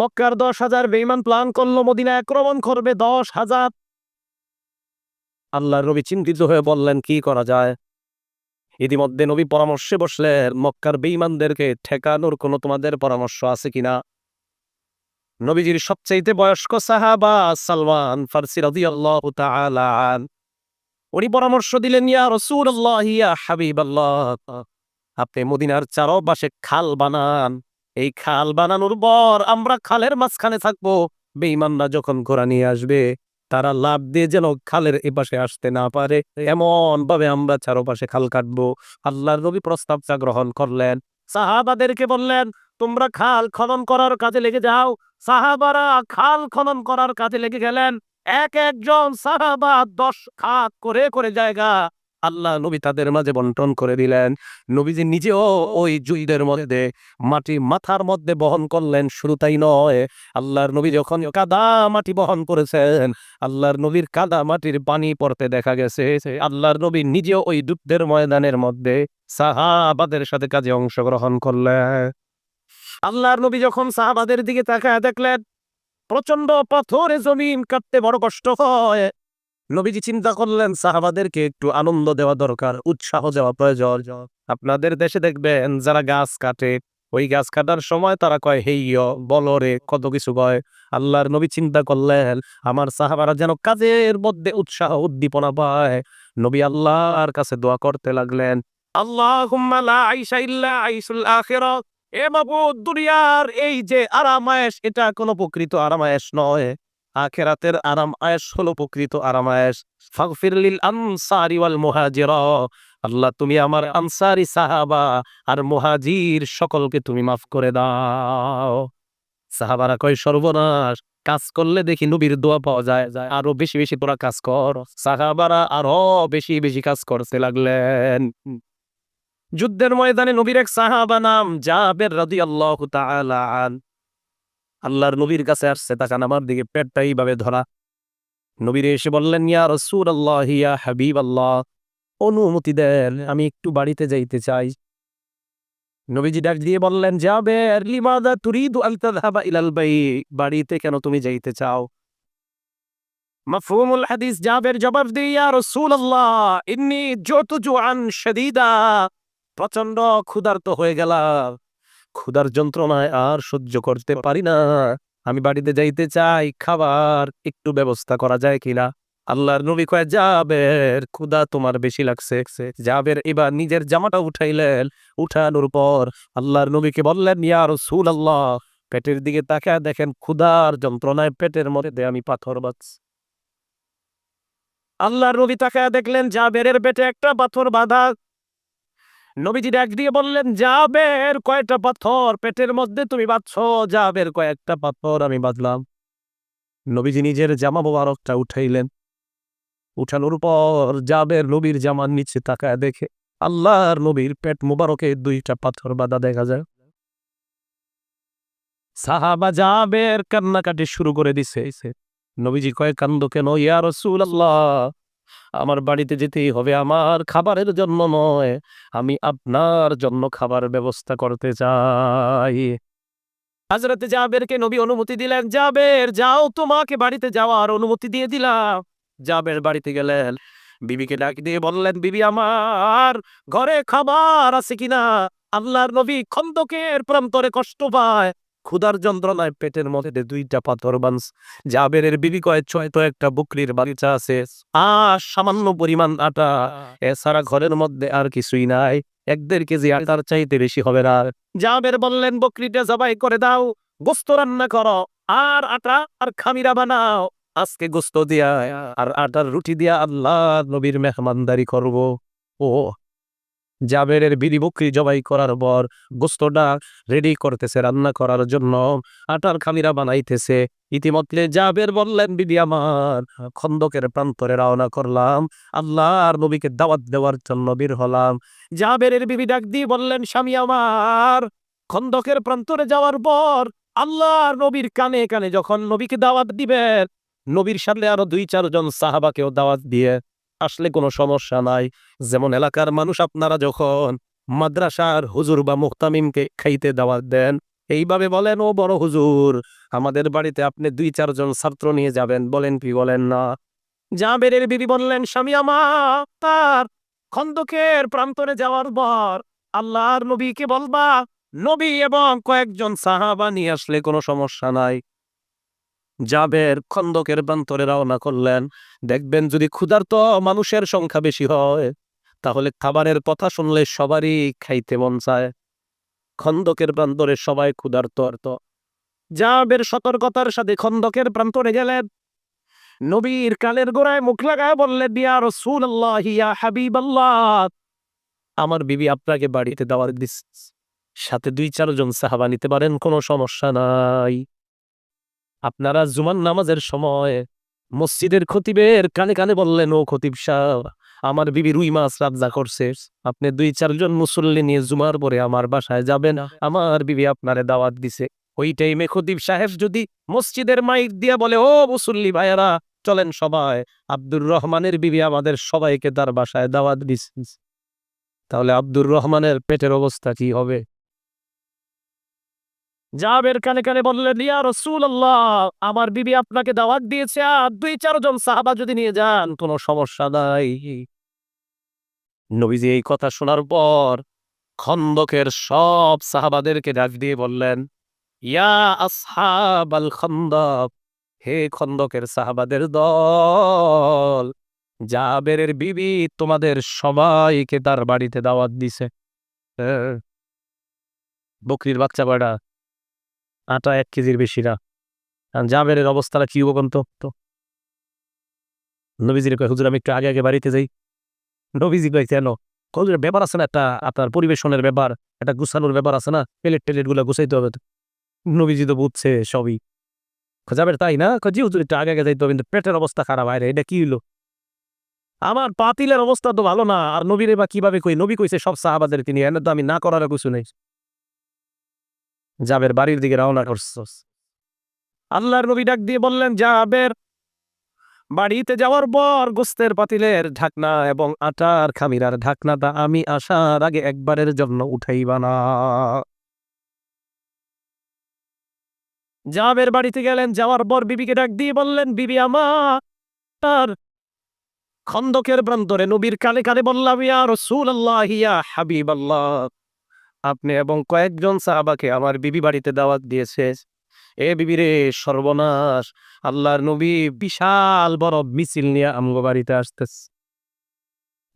মক্কার দশ হাজার বেইমান প্লান করল মদিনা আক্রমণ করবে, দশ হাজার। আল্লাহ নবী চিন্তিত হয়ে বললেন, কি করা যায়? ইতিমধ্যে নবী পরামর্শে বসলেন, মক্কার বেইমানদেরকে ঠেকানোর কোনো তোমাদের পরামর্শ আছে কিনা? নবীজির সবচাইতে বয়স্ক সাহাবা সালমান ফার্সি রাদিয়াল্লাহু তাআলা উনি পরামর্শ দিলেন, ইয়া রাসূলুল্লাহ, ইয়া হাবিবাল্লাহ, আপনি মদিনার চারপাশে খাল বানান। এই খাল বানানোর পর আমরা খালের মাঝখানে থাকব। বেঈমানরা যখন ঘোড়া নিয়ে আসবে, তারা লাভ দিয়ে যেন খালের এপাশে আসতে না পারে। এমন ভাবে আমরা চারপাশে খাল কাটবো। আল্লাহর নবী প্রস্তাবটা গ্রহণ করলেন। সাহাবাদেরকে বললেন, তোমরা খাল খনন করার কাজে লেগে যাও। সাহাবারা খাল খনন করার কাজে লেগে গেলেন। এক একজন সাহাবা দশ খাত করে করে জায়গা আল্লাহ নবী তাদের মাঝে বন্টন করে দিলেন। নবীজি নিজেও ওই জুইদের মধ্যে, মাটি মাথার মধ্যে বহন করলেন। শুরু তাই নয়, আল্লাহর নবী যখন কাদা মাটি বহন করেছেন, আল্লাহর নবীর কাদা মাটির পানি পড়তে দেখা গেছে। আল্লাহর নবী নিজেও ওই যুদ্ধের ময়দানের মধ্যে সাহাবাদের সাথে কাজে অংশগ্রহণ করলেন। আল্লাহর নবী যখন সাহাবাদের দিকে তাকায় দেখলেন প্রচণ্ড পাথরে জমিন কাটতে বড় কষ্ট হয়। নবীজি চিন্তা করলেন, সাহাবাদেরকে একটু আনন্দ দেওয়া দরকার, উৎসাহ দেওয়া প্রয়োজন। আপনাদের দেশে দেখবেন, যারা গাছ কাটে, ওই গাছ কাটার সময় তারা কয় হেইয় বলরে কত কিছু কয়? আল্লাহর নবী চিন্তা করলেন, আমার সাহাবারা যেন কাজের মধ্যে উৎসাহ, উদ্দীপনা পায়। নবী আল্লাহর কাছে দোয়া করতে লাগলেন আল্লাহ এ মাবুদ, দুনিয়ার এই যে আরামায়েশ, এটা কোনো প্রকৃত আরামায়েশ নয়। আখেরাতের আরাম আয়েশ হলো প্রকৃত আরাম আয়েশ। ফাগফিরলিল আনসারি ওয়াল মুহাজিরা। আল্লাহ, তুমি আমার আনসারি সাহাবা আর মুহাজির সকলকে তুমি মাফ করে দাও। সাহাবারা কয়, সর্বনাশ, কাজ করলে দেখি নবীর দোয়া পাওয়া যায় যায়। আরও বেশি বেশি তোরা কাজ কর। সাহাবারা আরও বেশি বেশি কাজ করতে লাগলেন। যুদ্ধের ময়দানে নবীর এক সাহাবা নাম জাবের রাদিয়াল্লাহু তাআলা আন। আল্লাহর নবীর কাছে আসছে তাকান আমার দিকে পেটটা এইভাবে ধরা। নবীর এসে বললেন, ইয়া রসুল আল্লাহ ইয়া হাবিব আল্লাহ অনুমতি দেন, আমি একটু বাড়িতে যাইতে চাই। নবীজি ডাক দিয়ে বললেন, যাবে ইলাল বাই বাড়িতে কেন তুমি যাইতে চাও? হাদিস জবাব ইয়া প্রচণ্ড ক্ষুধার্ত হয়ে গেলাম। ক্ষুধার যন্ত্রণায় আর সহ্য করতে পারি না। আমি বাড়িতে যাইতে চাই, খাবার একটু ব্যবস্থা করা যায় কিনা? আল্লাহর নবী কয় যাবের ক্ষুধা তোমার বেশি লাগছে। যাবের এবার নিজের জামাটা উঠাইলেন। উঠানোর পর আল্লাহর নবীকে বললেন, ইয়া রাসূল আল্লাহ পেটের দিকে তাকায় দেখেন ক্ষুধার যন্ত্রণায় পেটের মধ্যে আমি পাথর বাঁচছি আল্লাহর নবী তাকায় দেখলেন, জাবেরের পেটে একটা পাথর বাঁধা নবীজি ডাক দিয়ে বললেন যাবের কয়েকটা পাথর? পেটের মধ্যে তুমি বাঁধছ যাবের কয়েকটা পাথর আমি বাঁধলাম। নবীজি নিজের জামা মোবারকটা উঠাইলেন। উঠানোর পর জাবের নবীর জামার নিচে তাকায় দেখে আল্লাহর নবীর পেট মোবারকে দুইটা পাথর বাঁধা দেখা যায়। সাহাবা জাবের কান্নাকাটি শুরু করে দিছে। নবীজি কয় কান্দ কেন? ইয়া রসুল আল্লাহ আমার বাড়িতে যেতেই হবে, আমার খাবারের জন্য নয়। আমি আপনার জন্য খাবার ব্যবস্থা করতে চাই। হাজরতে জাবেরকে নবী অনুমতি দিলেন, জাবের, যাও তোমাকে বাড়িতে যাওয়ার অনুমতি দিয়ে দিলাম। জাবের বাড়িতে গেলেন, বিবিকে ডাক দিয়ে বললেন, বিবি আমার ঘরে খাবার আছে কিনা? আল্লাহর নবী খন্দকের প্রান্তরে কষ্ট পায়। ক্ষুধার যন্ত্রণায় পেটের মধ্যে দুইটা পাথর বানস জাবেরের বিবি কয় ছয় তো একটা বুকরির বাগিচা আছে। আর সামান্য পরিমাণ আটা এছাড়া ঘরের মধ্যে আর কিছুই নাই। এক দেড় কেজি আটার চাইতে বেশি হবে না। জাবের বললেন বকরিটা জবাই করে দাও গোস্ত রান্না করো আর আটা আর খামিরা বানাও। আজকে গোস্ত দিয়া আর আটার রুটি দিয়া আল্লাহ নবীর মেহমানদারি করব। ও জাবেরের বিড়ি জবাই করার পর গোস্তটা রেডি করতেছে রান্না করার জন্য। আটার খামিরা বানাইতেছে। ইতিমধ্যে জাবের বললেন বিবি আমার, খন্দকের প্রান্তরে রওনা করলাম। আল্লাহ আর নবীকে দাওয়াত দেওয়ার জন্য বের হলাম। জাবেরের বিবি ডাক দিয়ে বললেন, স্বামী আমার, খন্দকের প্রান্তরে যাওয়ার পর আল্লাহ আর নবীর কানে কানে যখন নবীকে দাওয়াত দিবেন, নবীর সামনে আরও দুই চারজন সাহাবাকেও দাওয়াত দিয়ে আসলে কোনো সমস্যা নাই। যেমন এলাকার মানুষ আপনারা যখন মাদ্রাসার হুজুর বা মুহতামিমকে খাইতে দাওয়াত দেন, এইভাবে বলেন, ও বড় হুজুর, আমাদের বাড়িতে আপনি দুই চারজন ছাত্র নিয়ে যাবেন, বলেন কি বলেন না? জাবেরের বিবি বললেন, স্বামী আমার তার খন্দকের প্রান্তরে যাওয়ার পর আল্লাহর নবীকে বলবা, নবী এবং কয়েকজন সাহাবা নিয়ে আসলে কোনো সমস্যা নাই। জাবের খন্দকের প্রান্তরে রওনা করলেন। দেখবেন যদি ক্ষুধার্ত মানুষের সংখ্যা বেশি হয়, তাহলে খাবারের কথা শুনলে সবারই খাইতে মন চায়। খন্দকের প্রান্তরে সবাই ক্ষুধার্ত অর্থ জাবের সতর্কতার সাথে খন্দকের প্রান্তরে গেলেন? নবীর কালের গোড়ায় মুখ লাগায় বললেন, ইয়া আমার বিবি আপনাকে বাড়িতে দাওয়াত দিস, সাথে দুই চারজন সাহাবা নিতে পারেন, কোনো সমস্যা নাই। আপনারা জুমান নামাজের সময় মসজিদের খতিবের কানে কানে বললেন, ও খতিব সাহ আমার বিবি রুই মাছ রাবজা করছে। আপনি দুই চারজন মুসল্লি নিয়ে জুমার পরে আমার বাসায় যাবেন। আমার বিবি আপনারে দাওয়াত দিছে। ওই টাইমে খতিব সাহেব যদি মসজিদের মাইক দিয়ে বলে, ও মুসল্লি ভাইয়ারা, চলেন সবাই। আব্দুর রহমানের বিবি আমাদের সবাইকে তার বাসায় দাওয়াত দিছে। তাহলে আব্দুর রহমানের পেটের অবস্থা কি হবে? জাবের কানে কানে বললেন, ইয়া রাসূলুল্লাহ, আমার বিবি আপনাকে দাওয়াত দিয়েছে আর দুই চারজন সাহাবা যদি নিয়ে যান, কোনো সমস্যা নাই নবীজি এই কথা শোনার পর খন্দকের সব সাহাবাদেরকে ডাক দিয়ে বললেন, ইয়া আসহাবাল খন্দক, হে খন্দকের সাহাবাদের দল জাবেরের বিবি তোমাদের সবাইকে তার বাড়িতে দাওয়াত দিছে হ্যাঁ। বকরির বাচ্চা বাড়া আটা এক কেজির বেশি না। জাবেরের অবস্থাটা কি বলুন তো? নবীজির কয় হুজুর আমি একটু আগে আগে বাড়িতে যাই। নবীজি কয় কেন? হুজুর ব্যাপার আছে না একটা আপনার পরিবেশনের ব্যাপার একটা গুছানোর ব্যাপার আছে না প্লেট টেলেটগুলো গুছাইতে হবে নবীজি তো বুঝছে সবই। কয়, জাবের তাই না? জি হুজুর একটু আগে আগে যাইতে হবে কিন্তু পেটের অবস্থা খারাপ আয় এটা কি হলো আমার পাতিলের অবস্থা তো ভালো না আর নবীরে বা কীভাবে কই? নবী কইছে সব সাহাবাদের তিনি এনে তো আমি না করার কিছু নেই। জাবের বাড়ির দিকে রওনা করছস। আল্লাহর নবী ডাক দিয়ে বললেন, জাবের বাড়িতে যাওয়ার পর গোস্তের পাতিলের ঢাকনা এবং আটার খামিরার ঢাকনাটা আমি আসার আগে একবারের জন্য উঠাইবা না। জাবের বাড়িতে গেলেন, যাওয়ার পর বিবিকে ডাক দিয়ে বললেন, বিবি আমার তার খন্দকের প্রান্তরে নবীর কানে কানে বললাম, ইয়া রাসূলুল্লাহ, ইয়া হাবিবাল্লাহ। আপনি এবং কয়েকজন সাহাবাকে আমার বিবি বাড়িতে দাওয়াত দিয়েছে। এ বিবি রে, সর্বনাশ! আল্লাহর নবী বিশাল বড় মিছিল নিয়ে আমগো বাড়িতে আসতেছে।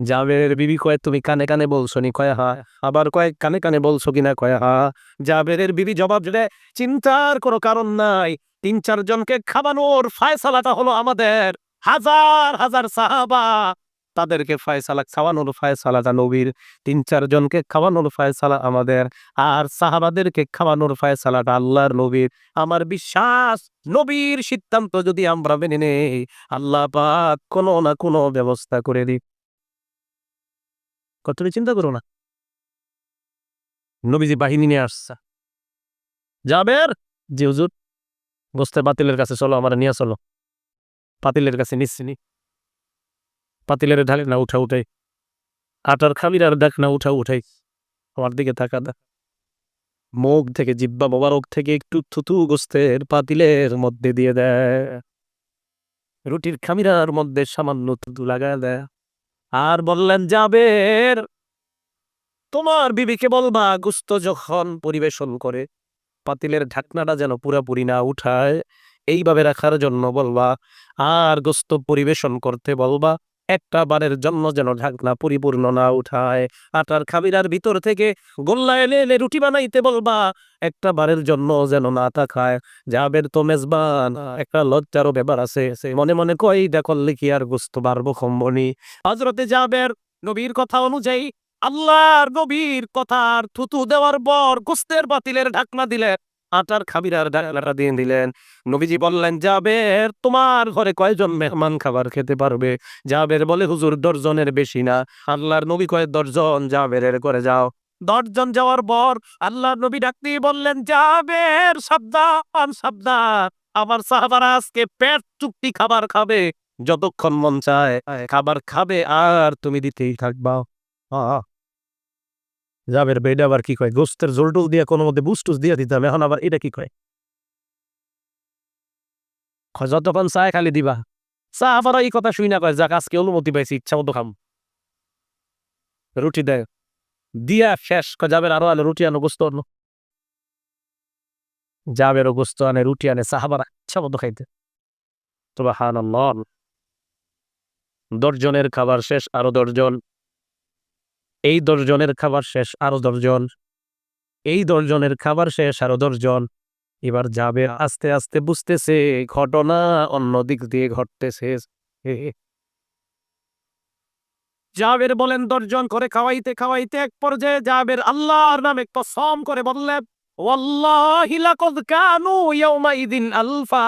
জাবের বিবি কয়, তুমি কানে কানে বলছো নি? কয়, হা আবার কয়েক কানে কানে বলছো কিনা কয়, হা জাবেরের বিবি জবাব দেয় চিন্তার কোনো কারণ নাই। তিন চার জনকে খাবানোর ফায়সালাটা হলো আমাদের। হাজার হাজার সাহাবা তাদেরকে ফায়সালা, খাওয়ানোর ফায়সালাটা নবীর তিন, চার জনকে খাওয়ানোর ফায়সালা আমাদের। আর সাহাবাদেরকে খাওয়ানোর ফায়সালাটা আল্লাহর নবীর। আমার বিশ্বাস, নবীর সিদ্ধান্ত যদি আমরা মেনে নেই, আল্লাহ পাক কোনো না কোনো ব্যবস্থা করে দিই কত চিন্তা করো না। নবীজি বাহিনী নিয়ে আসছে। যাবের জি হুজুর, গোস্তের বাতিলের কাছে চলো, আমার নিয়ে চলো। পাতিলের কাছে নিচ্ছিনি পাতিলের ঢালে না উঠা উঠাই আটার খামির আর ডাক না উঠা উঠাই আমার দিকে থাকা দা। মুখ থেকে জিব্বা মোবারক থেকে একটু থুতু গোস্তের পাতিলের মধ্যে দিয়ে দেয় রুটির খামিরার মধ্যে সামান্য থুতু লাগায় দেয় আর বললেন যাবের তোমার বিবিকে বলবা, গুস্ত যখন পরিবেশন করে, পাতিলের ঢাকনাটা যেন পুরাপুরি না উঠায়, এইভাবে রাখার জন্য বলবা, আর গোস্ত পরিবেশন করতে বলবা একটা বারের জন্য যেন ঢাকনা পরিপূর্ণ না উঠায়। আটার খাবিরার ভিতর থেকে গোল্লা এলে এলে রুটি বানাইতে বলবা, একটা বারের জন্য যেন না তাকায় যাবের তো মেজবান, একটা লজ্জারও ব্যাপার আছে। সে মনে মনে কই দেখলে কি আর গোস্ত বাড়বো খম্বনি। হজরতে যাবের নবীর কথা অনুযায়ী আল্লাহর নবীর কথার থুতু দেওয়ার পর গোস্তের বাতিলের ঢাকনা দিলেন। আটার খাবিরার ঢাকনাটা দিয়ে দিলেন। নবীজি বললেন, জাবের, তোমার ঘরে কয়জন মেহমান খাবার খেতে পারবে? জাবের বলে, হুজুর দর্জনের বেশি না। আল্লাহর নবী কয় দর্জন জাবেরের করে যাও। দশজন যাওয়ার পর আল্লাহর নবী ডাকতে বললেন, জাবের, সাবধান সাবধান। আমার সাহাবারা আজকে পেট চুক্তি খাবার খাবে। যতক্ষণ মন চায়, খাবার খাবে আর তুমি দিতেই থাকবা। জাবের বেডে আবার কি কয়? গোস্তের জোল টোল দিয়ে কোনো মধ্যে বুস্টুস দিয়ে দিতাম এখন আবার এটা কি কয়? যতক্ষণ চায় খালি দিবা। চা আবার এই কথা শুই না কয়, যাক, আজকে অনুমতি পাইছি, ইচ্ছা মতো খাম। রুটি দেয় দিয়া শেষ যাবের আরও আলো রুটি আনো, গোস্ত আনো। যাবেরও গোস্ত আনে, রুটি আনে সাহাবার ইচ্ছা মতো খাইতে। তবে হান দশজনের খাবার শেষ, আরও দশজন। এই দশজনের খাবার শেষ, আরও দশজন। এই দশজনের খাবার শেষ, আরও দশজন। এবার যাবে আস্তে আস্তে বুঝতেছে, ঘটনা অন্য দিক দিয়ে ঘটতেছে। জাবের বলেন দর্জন করে খাওয়াইতে খাওয়াইতে এক পর্যায়ে জাবের আল্লাহর নামে কসম করে বললেন আলফা।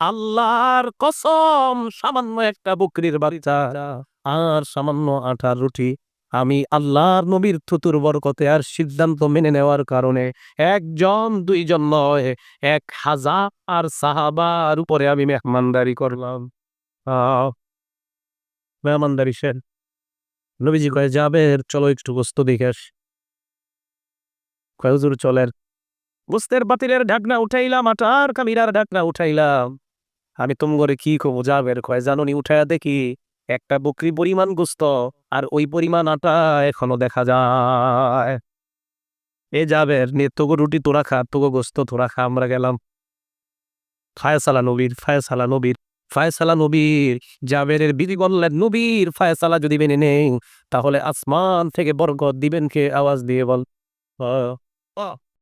আল্লাহর কসম সামান্য একটা বকরির বাচ্চা আর সামান্য আটার রুটি। আমি আল্লাহর নবীর থুতুর বরকতে আর সিদ্ধান্ত মেনে নেওয়ার কারণে একজন, দুইজন নয়, এক হাজার আর সাহাবার উপরে আমি মেহমানদারি করলাম। মেহমানদারি সেন নবীজি কয়ে, যাবে, চলো একটু গোস্ত দেখে কয়, হুজুর, চলেন। গোস্তের বাতিলের ঢাকনা উঠাইলাম, আটার কামিরার ঢাকনা উঠাইলাম। আমি তুম করে কি কমু, যাবের কয়, জানুনি উঠাইয়া দেখি। একটা বকরি পরিমাণ গোস্ত আর ওই পরিমাণ আটা এখনও দেখা যায়। এ যাবের নে তোগো রুটি তোরা খা, তোগো গোস্ত তোরা খা, আমরা গেলাম। ফায়সালা নবীর ফায়সালা নবীর ফায়সালা নবীর, জাবেরের বিধি বললেন, নবীর, ফায়সালা যদি মেনে নেই, তাহলে আসমান থেকে বরকত দিবেন কে? আওয়াজ দিয়ে বল।